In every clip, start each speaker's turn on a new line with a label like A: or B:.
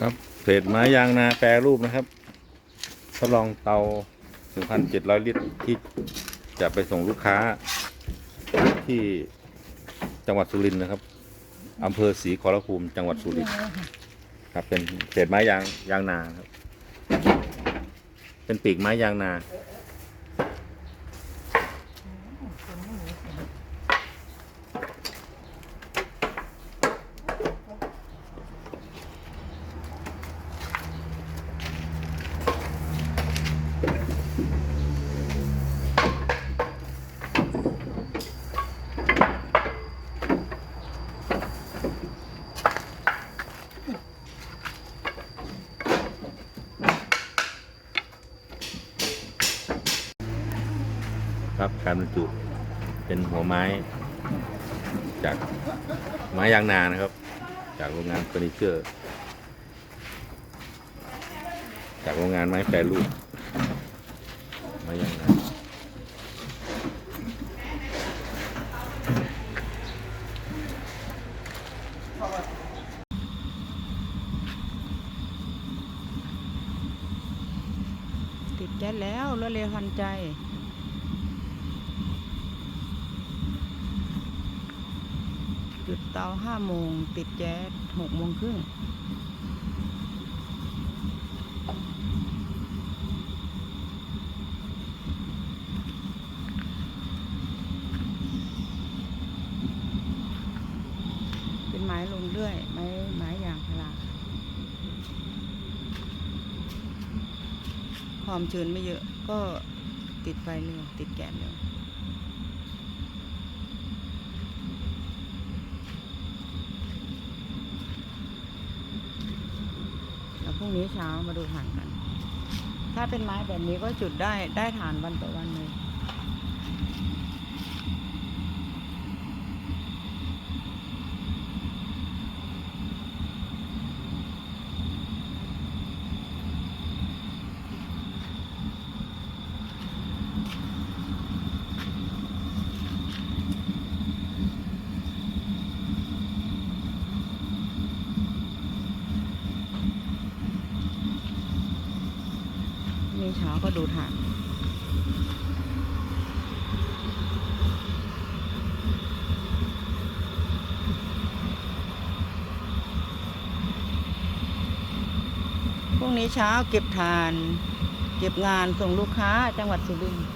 A: ครับเพจไม้ยางนาแปรรูปนะครับ ทดลองเตา 1,700 ลิตรที่จะไปส่งลูกค้า ที่จังหวัดสุรินทร์นะครับอำเภอศรีขอรภูมิจังหวัดสุรินทร์ครับ เป็นเพจไม้ยางยางนาครับ เป็นปีกไม้ยางนา ครับ การบรรจุเป็นหัวไม้ จากไม้ยางนานะครับ จากโรงงานเฟอร์นิเจอร์ จากโรงงานไม้แปรรูปไม้ยางนา
B: ติดแก๊สแล้วรวดเร็วทันใจ จุดเตาห้าโมง ติดแก๊สหกโมงครึ่งเป็นไม้ลงเรื่อย ไม้ไม้ยางพาราความชื้นไม่เยอะ ก็ติดไฟเร็วติดแก๊สเร็ว แล้ว พรุ่งนี้เช้ามาดูถ่านกัน ถ้าเป็นไม้แบบนี้ก็จุดได้ได้ฐานวันต่อวันเลย นี้เช้าก็ดูทานพรุ่งนี้เช้าเก็บทาน เก็บงานส่งลูกค้าจังหวัดสุรินทร์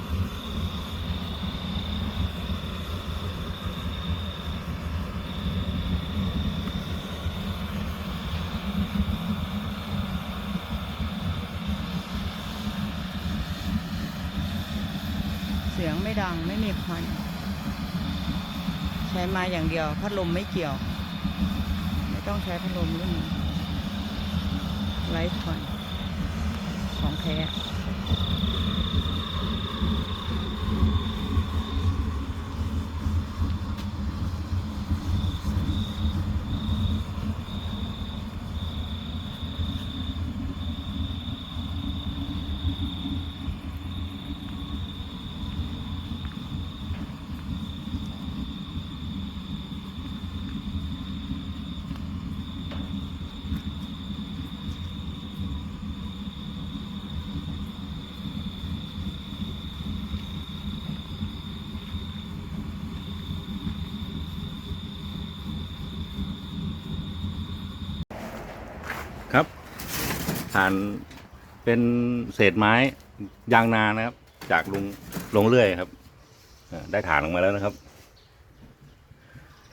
B: เสียงไม่ ดังไม่มีควัน ใช้มาอย่างเดียว พัดลมไม่เกี่ยว ไม่ต้องใช้พัดลมรุ่นไร้ควันของแท้า
A: นเป็นเศษไม้ยางนานะครับ จากลงลงเรื่อยครับได้ฐานออกมาแล้วนะครับ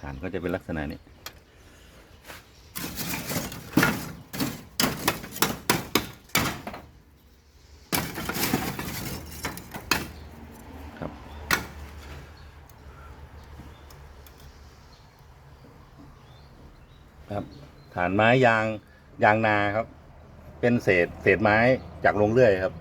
A: ฐานก็จะเป็นลักษณะนี้ครับ ครับ ฐานไม้ยางยางนาครับ เป็นเศษเศษไม้จากโรงเรื่อยครับ